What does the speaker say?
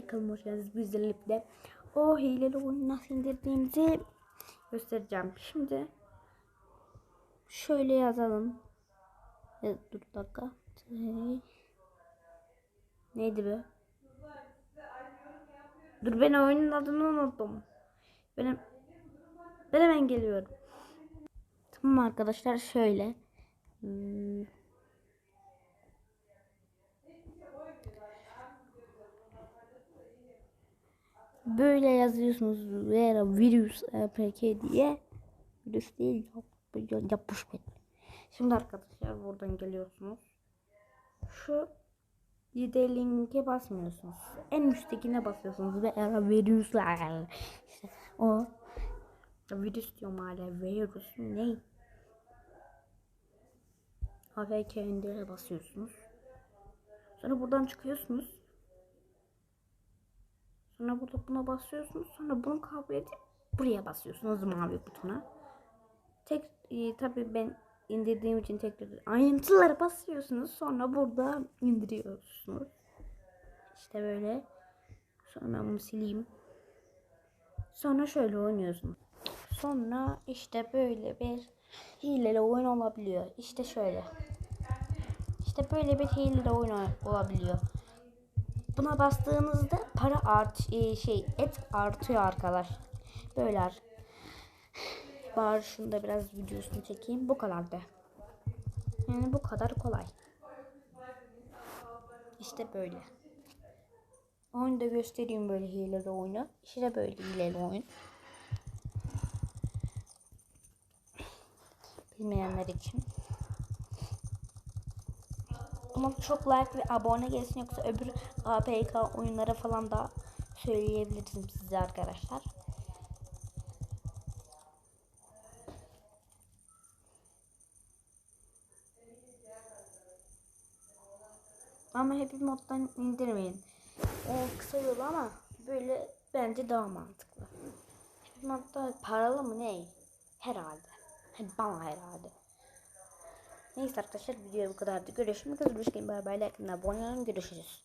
arkadaşlar kanalıma hoş geldiniz. O hileli oyunu nasıl indirdiğimizi göstereceğim. Şimdi şöyle yazalım. Evet, dur dakika. Neydi be? Dur ben oyunun adını unuttum. Benim ben hemen geliyorum. Tamam arkadaşlar şöyle. Hmm. Böyle yazıyorsunuz veya virüs apk diye. Virüs değil yap, yapış bet. Şimdi arkadaşlar buradan geliyorsunuz. Şu yedi linke basmıyorsunuz. En üsttekine basıyorsunuz ve ara virüsler. İşte o virüs diyorum hala virüs ne? APK indire basıyorsunuz. Sonra buradan çıkıyorsunuz. Sonra burada buna basıyorsunuz. Sonra bunu kabul edip buraya basıyorsunuz mavi butona. Tek e, tabii ben indirdiğim için tekrar ayrıntılara basıyorsunuz. Sonra burada indiriyorsunuz. İşte böyle. Sonra bunu sileyim. Sonra şöyle oynuyorsunuz. Sonra işte böyle bir hileli oyun olabiliyor. İşte şöyle. İşte böyle bir hileli oyun olabiliyor. Buna bastığınızda para art e, şey et artıyor arkadaş. Böyle ar- Bari şunu da biraz videosunu çekeyim. Bu kadar da. Yani bu kadar kolay. İşte böyle. Oyunu da göstereyim böyle hileli oyunu. İşte böyle hileli oyun. Bilmeyenler için. Ama çok like ve abone gelsin yoksa öbür APK oyunlara falan da söyleyebilirim size arkadaşlar. Ama Happy moddan indirmeyin. O kısa yol ama böyle bence daha mantıklı. Happy modda paralı mı ne? Herhalde. Hani bana herhalde. Neyse arkadaşlar video bu kadardı. Görüşmek üzere. Bay bay. Like abone olun. Görüşürüz.